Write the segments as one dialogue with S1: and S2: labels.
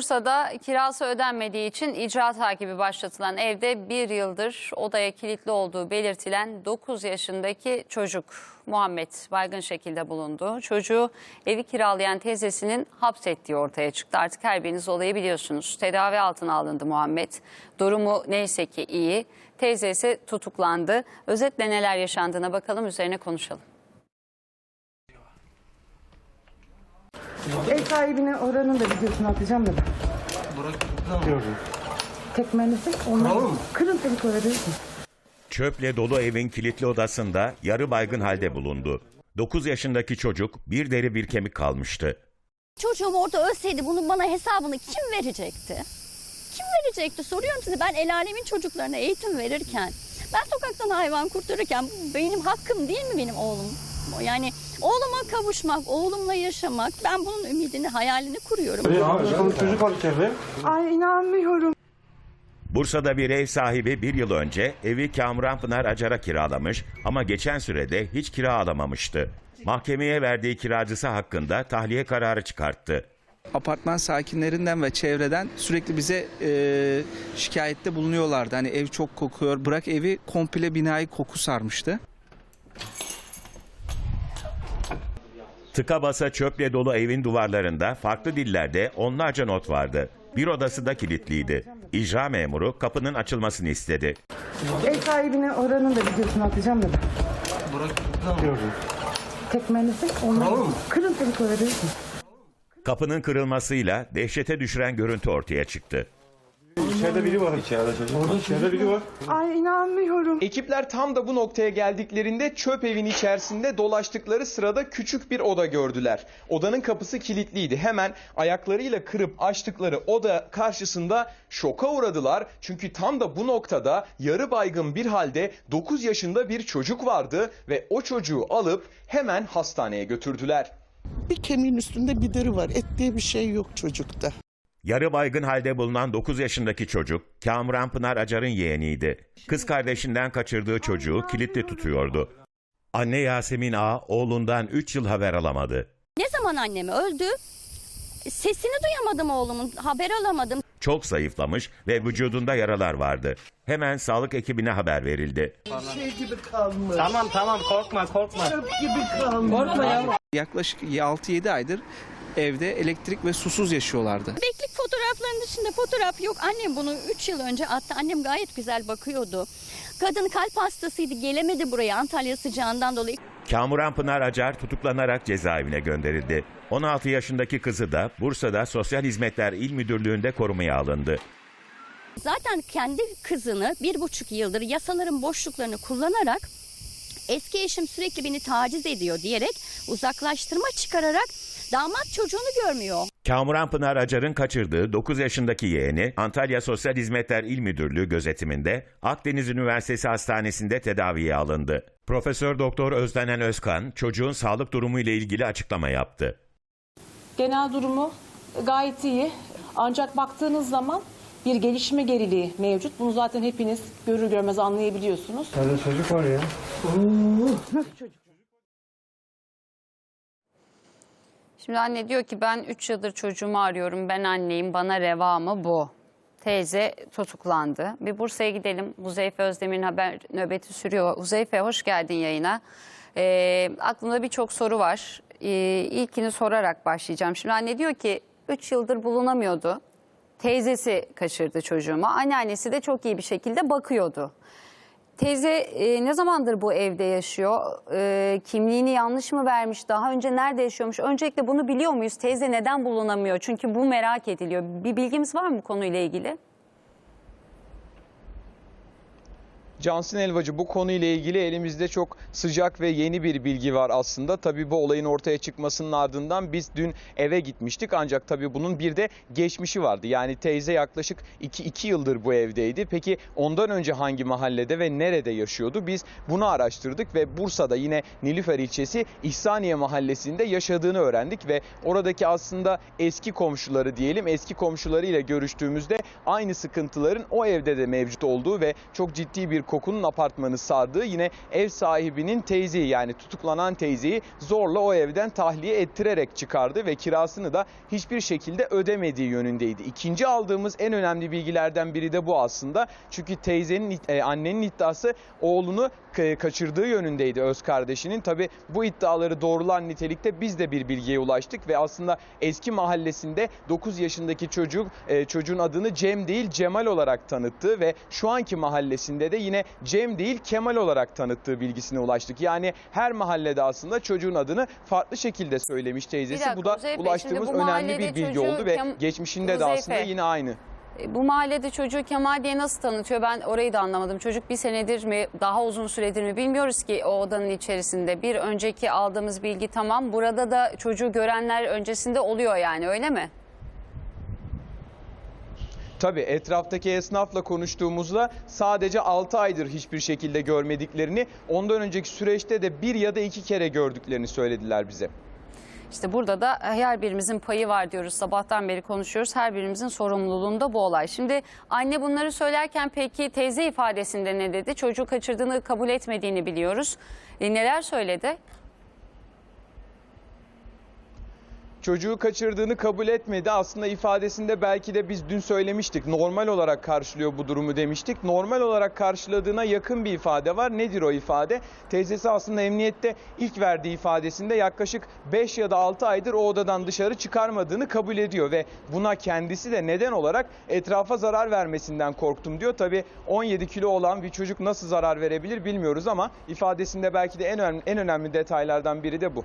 S1: Bursa'da kirası ödenmediği için icra takibi başlatılan evde bir yıldır odaya kilitli olduğu belirtilen 9 yaşındaki çocuk Muhammed baygın şekilde bulundu. Çocuğu evi kiralayan teyzesinin hapsettiği ortaya çıktı. Artık her biriniz olayı biliyorsunuz. Tedavi altına alındı Muhammed. Durumu neyse ki iyi. Teyze ise tutuklandı. Özetle neler yaşandığına bakalım üzerine konuşalım.
S2: Sahibine oranın da videosunu atacağım da ben. Tekmenizi onu kırın tabii koyabilirsin.
S3: Çöple dolu evin kilitli odasında yarı baygın halde bulundu. 9 yaşındaki çocuk bir deri bir kemik kalmıştı.
S4: Çocuğum orada ölseydi bunun bana hesabını kim verecekti? Kim verecekti? Soruyorum size ben el alemin çocuklarına eğitim verirken, ben sokaktan hayvan kurtarırken benim hakkım değil mi benim oğlum? Yani oğluma kavuşmak, oğlumla yaşamak, ben bunun ümidini, hayalini kuruyorum.
S5: Çocuk var içeride.
S2: Ay inanmıyorum.
S3: Bursa'da bir ev sahibi bir yıl önce evi Kamuran Pınar Acar'a kiralamış ama geçen sürede hiç kira alamamıştı. Mahkemeye verdiği kiracısı hakkında tahliye kararı çıkarttı.
S6: apartman sakinlerinden ve çevreden sürekli bize e, şikayette bulunuyorlardı. Hani ev çok kokuyor. Bırak evi komple binayı koku sarmıştı.
S3: Tıka basa çöple dolu evin duvarlarında farklı dillerde onlarca not vardı. Bir odası da kilitliydi. İcra memuru kapının açılmasını istedi.
S2: Ev sahibine oranın da videosunu atacağım da. Tekmenizi onu kırın tabii koyabilirsin.
S3: Kapının kırılmasıyla dehşete düşüren görüntü ortaya çıktı.
S5: İçeride biri var. İçeride çocuk. Orada içeride biri var.
S2: Ay inanmıyorum.
S7: Ekipler tam da bu noktaya geldiklerinde çöp evin içerisinde dolaştıkları sırada küçük bir oda gördüler. Odanın kapısı kilitliydi. Hemen ayaklarıyla kırıp açtıkları oda karşısında şoka uğradılar. Çünkü tam da bu noktada yarı baygın bir halde 9 yaşında bir çocuk vardı ve o çocuğu alıp hemen hastaneye götürdüler.
S8: Bir kemiğin üstünde bir deri var. Et diye bir şey yok çocukta.
S3: Yarı baygın halde bulunan 9 yaşındaki çocuk Kamuran Pınar Acar'ın yeğeniydi. Kız kardeşinden kaçırdığı çocuğu kilitli tutuyordu. Anne Yasemin A oğlundan 3 yıl haber alamadı.
S4: Ne zaman annem öldü? Sesini duyamadım oğlumun, haber alamadım.
S3: Çok zayıflamış ve vücudunda yaralar vardı. Hemen sağlık ekibine haber verildi.
S8: Şey gibi kalmış.
S5: Tamam tamam korkma korkma.
S8: Çöp gibi kalmış.
S6: Yaklaşık 6-7 aydır evde elektrik ve susuz yaşıyorlardı.
S4: Bebeklik fotoğraflarının dışında fotoğraf yok. Annem bunu 3 yıl önce attı. Annem gayet güzel bakıyordu. Kadın kalp hastasıydı. Gelemedi buraya Antalya sıcağından dolayı.
S3: Kamuran Pınar Acar tutuklanarak cezaevine gönderildi. 16 yaşındaki kızı da Bursa'da Sosyal Hizmetler İl Müdürlüğü'nde korumaya alındı.
S4: Zaten kendi kızını bir buçuk yıldır yasaların boşluklarını kullanarak eski eşim sürekli beni taciz ediyor diyerek uzaklaştırma çıkararak damat çocuğunu görmüyor.
S3: Kamuran Pınar Acar'ın kaçırdığı 9 yaşındaki yeğeni Antalya Sosyal Hizmetler İl Müdürlüğü gözetiminde Akdeniz Üniversitesi Hastanesi'nde tedaviye alındı. Profesör Doktor Özdenen Özkan çocuğun sağlık durumu ile ilgili açıklama yaptı.
S9: Genel durumu gayet iyi. Ancak baktığınız zaman bir gelişme geriliği mevcut. Bunu zaten hepiniz görür görmez anlayabiliyorsunuz.
S5: İçeride çocuk var ya.
S2: Nasıl çocuk?
S1: Şimdi anne diyor ki ben 3 yıldır çocuğumu arıyorum. Ben anneyim. Bana reva mı bu? Teyze tutuklandı. Bir Bursa'ya gidelim. Huzeyfe Özdemir'in haber nöbeti sürüyor. Huzeyfe hoş geldin yayına. Ee, aklımda birçok soru var. Ee, ilkini sorarak başlayacağım. Şimdi anne diyor ki 3 yıldır bulunamıyordu. Teyzesi kaçırdı çocuğumu. Anneannesi de çok iyi bir şekilde bakıyordu. Teyze e, ne zamandır bu evde yaşıyor? E, kimliğini yanlış mı vermiş? Daha önce nerede yaşıyormuş? Öncelikle bunu biliyor muyuz? Teyze neden bulunamıyor? Çünkü bu merak ediliyor. Bir bilgimiz var mı bu konuyla ilgili?
S7: Cansın Elvacı bu konuyla ilgili elimizde çok sıcak ve yeni bir bilgi var aslında. Tabii bu olayın ortaya çıkmasının ardından biz dün eve gitmiştik ancak tabii bunun bir de geçmişi vardı. Yani teyze yaklaşık 2 yıldır bu evdeydi. Peki ondan önce hangi mahallede ve nerede yaşıyordu? Biz bunu araştırdık ve Bursa'da yine Nilüfer ilçesi İhsaniye mahallesinde yaşadığını öğrendik ve oradaki aslında eski komşuları diyelim eski komşularıyla görüştüğümüzde aynı sıkıntıların o evde de mevcut olduğu ve çok ciddi bir kokunun apartmanı sardığı yine ev sahibinin teyzeyi yani tutuklanan teyzeyi zorla o evden tahliye ettirerek çıkardı ve kirasını da hiçbir şekilde ödemediği yönündeydi. İkinci aldığımız en önemli bilgilerden biri de bu aslında. Çünkü teyzenin e, annenin iddiası oğlunu kaçırdığı yönündeydi öz kardeşinin. Tabi bu iddiaları doğrulan nitelikte biz de bir bilgiye ulaştık ve aslında eski mahallesinde 9 yaşındaki çocuk e, çocuğun adını Cem değil Cemal olarak tanıttığı ve şu anki mahallesinde de yine Cem değil Kemal olarak tanıttığı bilgisine ulaştık. Yani her mahallede aslında çocuğun adını farklı şekilde söylemiş teyzesi.
S1: dakika,
S7: bu da
S1: Kuzey Bey,
S7: ulaştığımız
S1: bu
S7: önemli bir bilgi oldu ve geçmişinde de
S1: Kuzey
S7: aslında yine aynı.
S1: E, Bu mahallede çocuğu Kemal diye nasıl tanıtıyor ben orayı da anlamadım. Çocuk bir senedir mi daha uzun süredir mi bilmiyoruz ki o odanın içerisinde. Bir önceki aldığımız bilgi tamam burada da çocuğu görenler öncesinde oluyor yani öyle mi?
S7: Tabii etraftaki esnafla konuştuğumuzda sadece 6 aydır hiçbir şekilde görmediklerini, ondan önceki süreçte de bir ya da iki kere gördüklerini söylediler bize.
S1: İşte burada da her birimizin payı var diyoruz. Sabahtan beri konuşuyoruz. Her birimizin sorumluluğunda bu olay. Şimdi anne bunları söylerken peki teyze ifadesinde ne dedi? Çocuğu kaçırdığını kabul etmediğini biliyoruz. E, neler söyledi?
S7: Çocuğu kaçırdığını kabul etmedi. Aslında ifadesinde belki de biz dün söylemiştik. Normal olarak karşılıyor bu durumu demiştik. Normal olarak karşıladığına yakın bir ifade var. Nedir o ifade? Teyzesi aslında emniyette ilk verdiği ifadesinde yaklaşık 5 ya da 6 aydır o odadan dışarı çıkarmadığını kabul ediyor ve buna kendisi de neden olarak etrafa zarar vermesinden korktum diyor. Tabii 17 kilo olan bir çocuk nasıl zarar verebilir bilmiyoruz ama ifadesinde belki de en önemli, en önemli detaylardan biri de bu.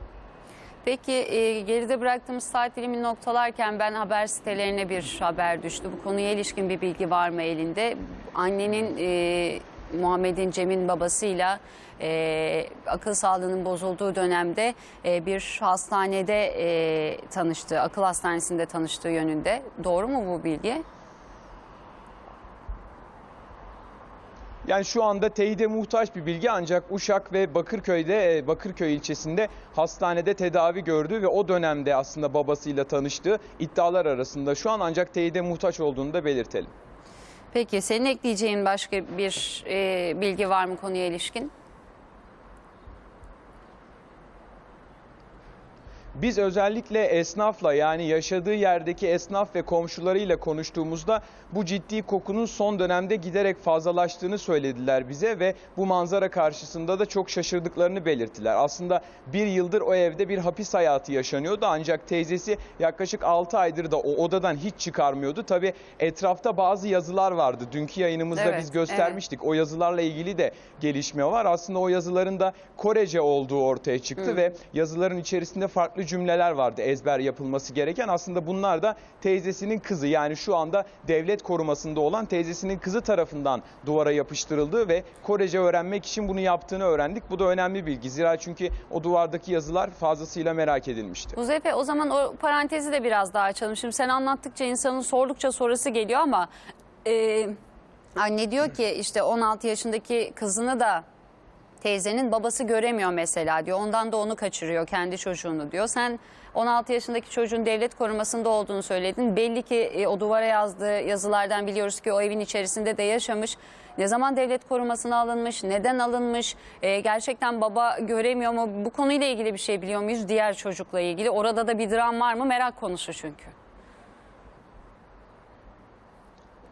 S1: Peki e, geride bıraktığımız saat dilimini noktalarken ben haber sitelerine bir haber düştü. Bu konuya ilişkin bir bilgi var mı elinde? Annenin e, Muhammed'in Cem'in babasıyla e, akıl sağlığının bozulduğu dönemde e, bir hastanede e, tanıştığı, akıl hastanesinde tanıştığı yönünde. Doğru mu bu bilgi?
S7: Yani şu anda teyide muhtaç bir bilgi ancak Uşak ve Bakırköy'de e, Bakırköy ilçesinde hastanede tedavi gördü ve o dönemde aslında babasıyla tanıştığı iddialar arasında şu an ancak teyide muhtaç olduğunu da belirtelim.
S1: Peki senin ekleyeceğin başka bir e, bilgi var mı konuya ilişkin?
S7: Biz özellikle esnafla yani yaşadığı yerdeki esnaf ve komşularıyla konuştuğumuzda bu ciddi kokunun son dönemde giderek fazlalaştığını söylediler bize ve bu manzara karşısında da çok şaşırdıklarını belirttiler. Aslında bir yıldır o evde bir hapis hayatı yaşanıyordu ancak teyzesi yaklaşık 6 aydır da o odadan hiç çıkarmıyordu. Tabi etrafta bazı yazılar vardı. Dünkü yayınımızda
S1: Evet,
S7: biz göstermiştik. O yazılarla ilgili de gelişme var. Aslında o yazıların da Korece olduğu ortaya çıktı ve yazıların içerisinde farklı cümleler vardı ezber yapılması gereken. Aslında bunlar da teyzesinin kızı yani şu anda devlet korumasında olan teyzesinin kızı tarafından duvara yapıştırıldığı ve Korece öğrenmek için bunu yaptığını öğrendik. Bu da önemli bilgi. Zira çünkü o duvardaki yazılar fazlasıyla merak edilmişti.
S1: Muzefe o zaman o parantezi de biraz daha açalım. Şimdi sen anlattıkça insanın sordukça sorusu geliyor ama e, anne diyor ki işte 16 yaşındaki kızını da teyzenin babası göremiyor mesela diyor. Ondan da onu kaçırıyor kendi çocuğunu diyor. Sen 16 yaşındaki çocuğun devlet korumasında olduğunu söyledin. Belli ki e, o duvara yazdığı yazılardan biliyoruz ki o evin içerisinde de yaşamış. Ne zaman devlet korumasına alınmış, neden alınmış, e, gerçekten baba göremiyor mu? Bu konuyla ilgili bir şey biliyor muyuz? Diğer çocukla ilgili. Orada da bir dram var mı? Merak konusu çünkü.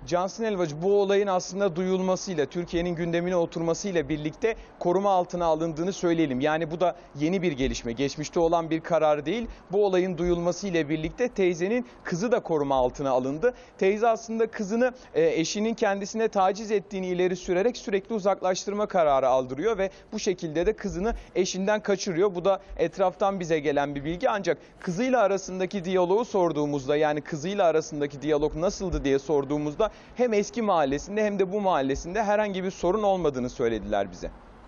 S7: Cansın Elvacı bu olayın aslında duyulmasıyla, Türkiye'nin gündemine oturmasıyla birlikte koruma altına alındığını söyleyelim. Yani bu da yeni bir gelişme. Geçmişte olan bir karar değil. Bu olayın duyulmasıyla birlikte teyzenin kızı da koruma altına alındı. Teyze aslında kızını e, eşinin kendisine taciz ettiğini ileri sürerek sürekli uzaklaştırma kararı aldırıyor ve bu şekilde de kızını eşinden kaçırıyor. Bu da etraftan bize gelen bir bilgi. Ancak kızıyla arasındaki diyaloğu sorduğumuzda yani kızıyla arasındaki diyalog nasıldı diye sorduğumuzda hem eski mahallesinde hem de bu mahallesinde herhangi bir sorun olmadığını söylediler bize.